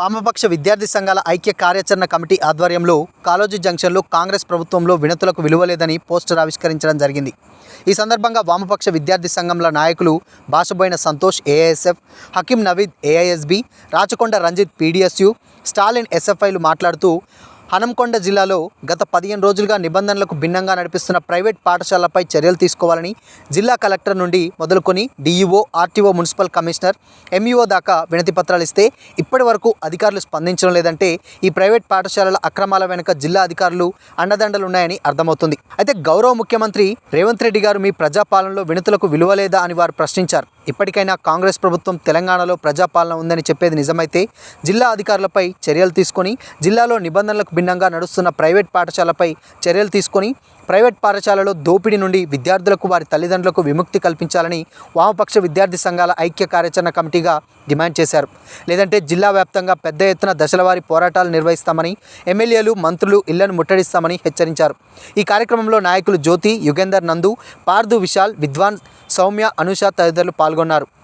వామపక్ష విద్యార్థి సంఘాల ఐక్య కార్యాచరణ కమిటీ ఆధ్వర్యంలో కాలోజీ జంక్షన్లో కాంగ్రెస్ ప్రభుత్వంలో వినతులకు విలువలేదని పోస్టర్ ఆవిష్కరించడం జరిగింది. ఈ సందర్భంగా వామపక్ష విద్యార్థి సంఘంల నాయకులు Bhashaboina Santosh AISF Hakeem Naveed AISB Rachakonda Ranjith PDSU Stalin ఎస్ఎఫ్ఐలు మాట్లాడుతూ హనంకొండ జిల్లాలో గత పదిహేను రోజులుగా నిబంధనలకు భిన్నంగా నడిపిస్తున్న ప్రైవేట్ పాఠశాలపై చర్యలు తీసుకోవాలని జిల్లా కలెక్టర్ నుండి మొదలుకొని DEO RTO municipal commissioner MEO దాకా వినతి పత్రాలు ఇస్తే ఇప్పటి వరకు అధికారులు స్పందించడం లేదంటే ఈ ప్రైవేట్ పాఠశాలల అక్రమాల వెనుక జిల్లా అధికారులు అండదండలున్నాయని అర్థమవుతుంది. అయితే గౌరవ ముఖ్యమంత్రి రేవంత్ రెడ్డి గారు మీ ప్రజాపాలనలో వినతులకు విలువ లేదా అని వారు ప్రశ్నించారు. ఇప్పటికైనా కాంగ్రెస్ ప్రభుత్వం తెలంగాణలో ప్రజాపాలన ఉందని చెప్పేది నిజమైతే జిల్లా అధికారులపై చర్యలు తీసుకొని జిల్లాలో నిబంధనలకు భిన్నంగా నడుస్తున్న ప్రైవేట్ పాఠశాలపై చర్యలు తీసుకొని ప్రైవేట్ పాఠశాలలో దోపిడీ నుండి విద్యార్థులకు వారి తల్లిదండ్రులకు విముక్తి కల్పించాలని వామపక్ష విద్యార్థి సంఘాల ఐక్య కార్యాచరణ కమిటీగా డిమాండ్ చేశారు. లేదంటే జిల్లా వ్యాప్తంగా పెద్ద ఎత్తున దశలవారీ పోరాటాలు నిర్వహిస్తామని ఎమ్మెల్యేలు మంత్రులు ఇళ్ళను ముట్టడిస్తామని హెచ్చరించారు. ఈ కార్యక్రమంలో నాయకులు జ్యోతి యుగేందర్ నందు పార్దు విశాల్ విద్వాన్ సౌమ్య అనుష తదితరులు పాల్గొన్నారు.